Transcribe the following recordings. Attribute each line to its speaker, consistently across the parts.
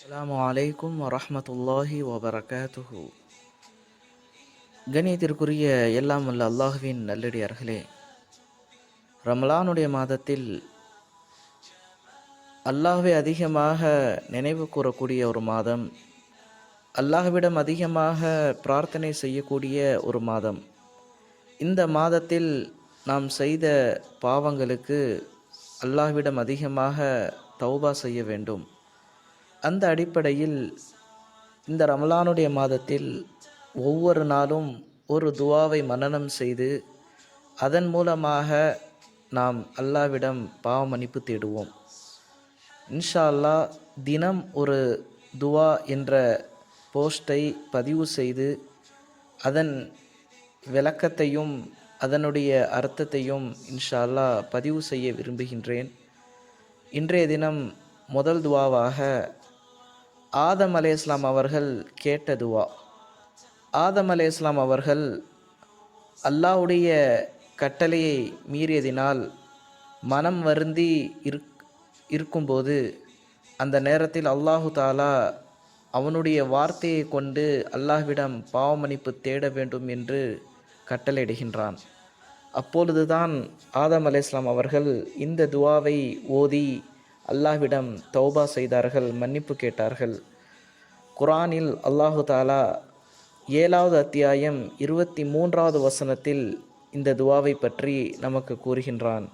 Speaker 1: அஸ்ஸலாமு அலைக்கும் வரமத்துல்லாஹி வபரகாத்துஹு. கணியத்திற்குரிய எல்லாம் வல்ல அல்லாஹுவின் நல்லடியார்களே ரமலானுடைய மாதத்தில் அல்லாஹ்வை அதிகமாக நினைவு கூறக்கூடிய ஒரு மாதம் அல்லாஹ்விடம் அதிகமாக பிரார்த்தனை செய்யக்கூடிய ஒரு மாதம். இந்த மாதத்தில் நாம் செய்த பாவங்களுக்கு அல்லாஹ்விடம் அதிகமாக தௌபா செய்ய வேண்டும். அந்த அடிப்படையில் இந்த ரமலானுடைய மாதத்தில் ஒவ்வொரு நாளும் ஒரு துவாவை மனனம் செய்து அதன் மூலமாக நாம் அல்லாவிடம் பாவ மன்னிப்பு தேடுவோம். இன்ஷா அல்லாஹ் தினம் ஒரு துவா என்ற போஸ்டை பதிவு செய்து அதன் விளக்கத்தையும் அதனுடைய அர்த்தத்தையும் இன்ஷா அல்லாஹ் பதிவு செய்ய விரும்புகின்றேன். இன்றைய தினம் முதல் துவாவாக ஆதம் அலே இஸ்லாம் அவர்கள் கேட்ட துவா. ஆதம் அலே இஸ்லாம் அவர்கள் அல்லாஹ்வுடைய கட்டளையை மீறியதினால் மனம் வருந்தி இருக் இருக்கும்போது அந்த நேரத்தில் அல்லாஹு தாலா அவனுடைய வார்த்தையை கொண்டு அல்லாஹ்விடம் பாவமன்னிப்பு தேட வேண்டும் என்று கட்டளையிடுகின்றான். அப்பொழுதுதான் ஆதம் அலே இஸ்லாம் அவர்கள் இந்த துவாவை ஓதி அல்லாஹ்விடம் தௌபா செய்தார்கள் மன்னிப்பு கேட்டார்கள். குரானில் அல்லாஹு தாலா ஏழாவது அத்தியாயம் இருபத்தி மூன்றாவது வசனத்தில் இந்த துவாவை பற்றி நமக்கு கூறுகின்றான்.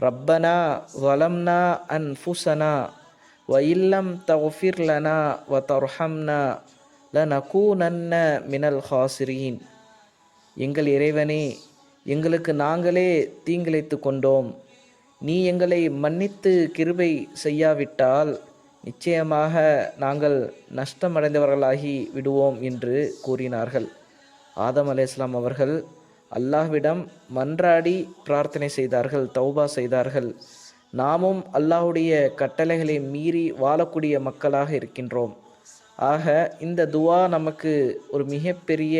Speaker 1: ரப்பனா வலம்னா அன் ஃபுசனா வ இல்லம் தஃபிர் லனா வ தர்ஹம்னா லனகூனன்ன மினல் ஹாசிரீன். எங்கள் இறைவனே எங்களுக்கு நாங்களே தீங்கிழைத்து கொண்டோம். நீ எங்களை மன்னித்து கிருபை செய்யாவிட்டால் நிச்சயமாக நாங்கள் நஷ்டமடைந்தவர்களாகி விடுவோம் என்று கூறினார்கள். ஆதம் அலேஸ்லாம் அவர்கள் அல்லாஹ்விடம் மன்றாடி பிரார்த்தனை செய்தார்கள் தௌபா செய்தார்கள். நாமும் அல்லாஹுடைய கட்டளைகளை மீறி வாழக்கூடிய மக்களாக இருக்கின்றோம். ஆக இந்த துவா நமக்கு ஒரு மிகப்பெரிய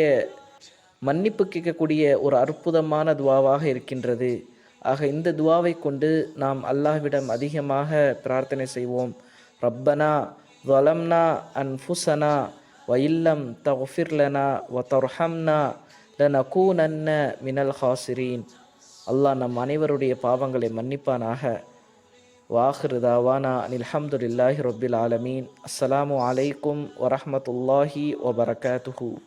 Speaker 1: மன்னிப்பு கேட்கக்கூடிய ஒரு அற்புதமான துவாவாக இருக்கின்றது. ஆக இந்த துவாவை கொண்டு நாம் அல்லாஹ்விடம் அதிகமாக பிரார்த்தனை செய்வோம். ரப்பனா வலம்னா அன்ஃபுசனா வயில்லம் தஃபிர்லனா வ தர்ஹம்னா லனகூனன்ன மினல் ஹாசிரீன். அல்லாஹ் நம் அனைவருடைய பாவங்களை மன்னிப்பானாக. வாஹிருதாவானா தாவானா அனில்ஹம்துலில்லாஹி ரொபில் ஆலமீன். அஸ்ஸலாமு அலைக்கும் வரஹமத்துல்லாஹி வபரகாத்துஹூ.